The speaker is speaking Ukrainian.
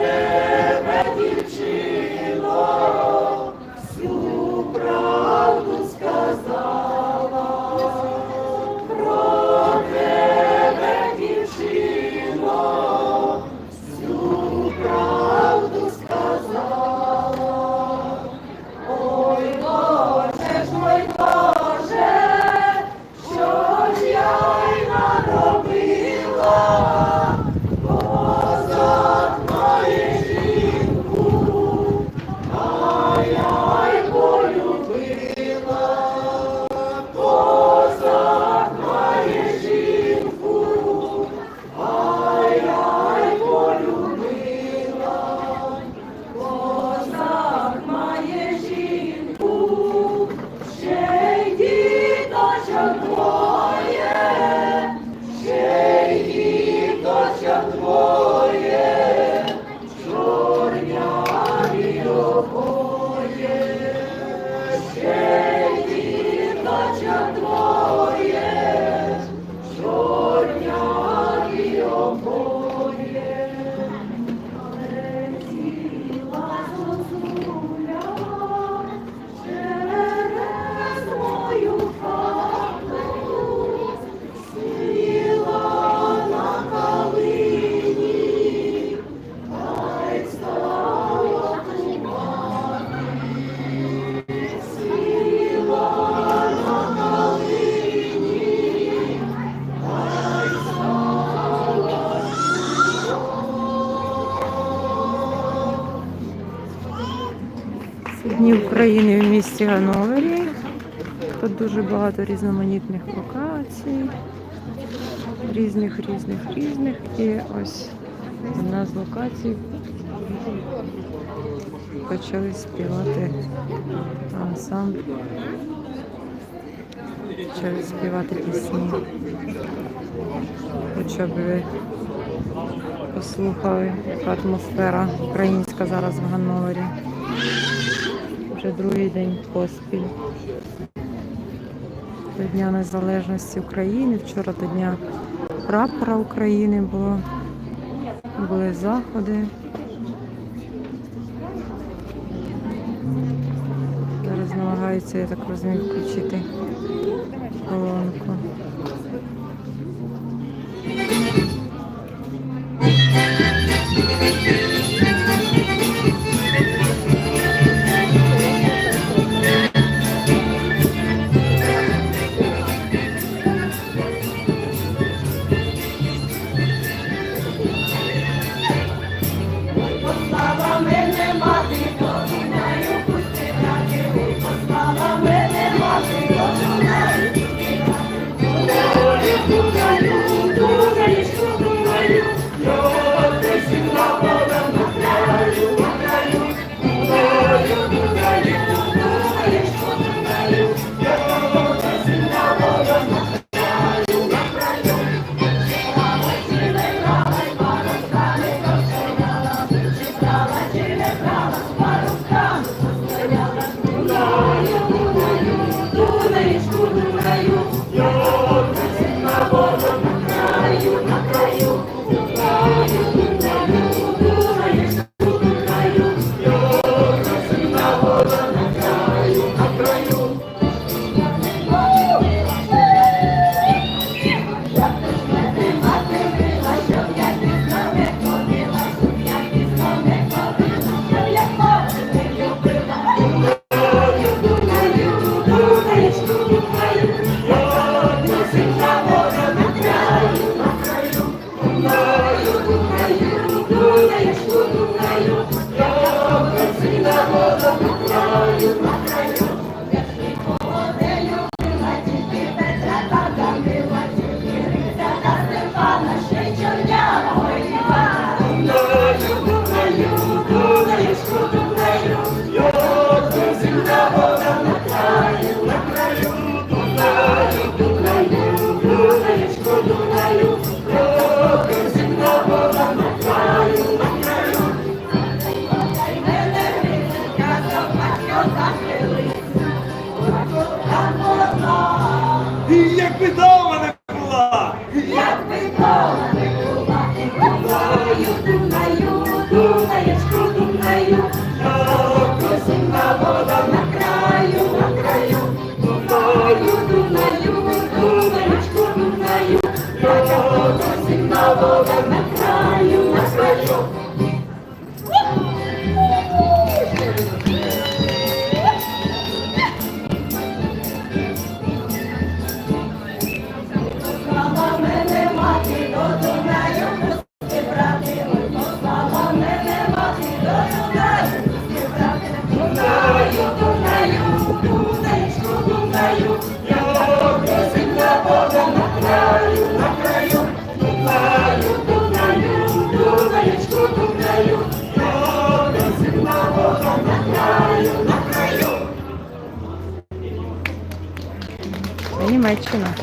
Wielkie Medici! Божа Твоя. Дні України в місті Гановері. Тут дуже багато різноманітних локацій, різних, різних, різних. І ось одна з локацій почали співати ансамбль. Почали співати пісні. Хоча б ви послухали, яка атмосфера українська зараз в Ганновері вже другий день поспіль. До Дня Незалежності України. Вчора до Дня прапора України було. Були заходи. Зараз намагаються, я так розумію, включити. Як би 没去呢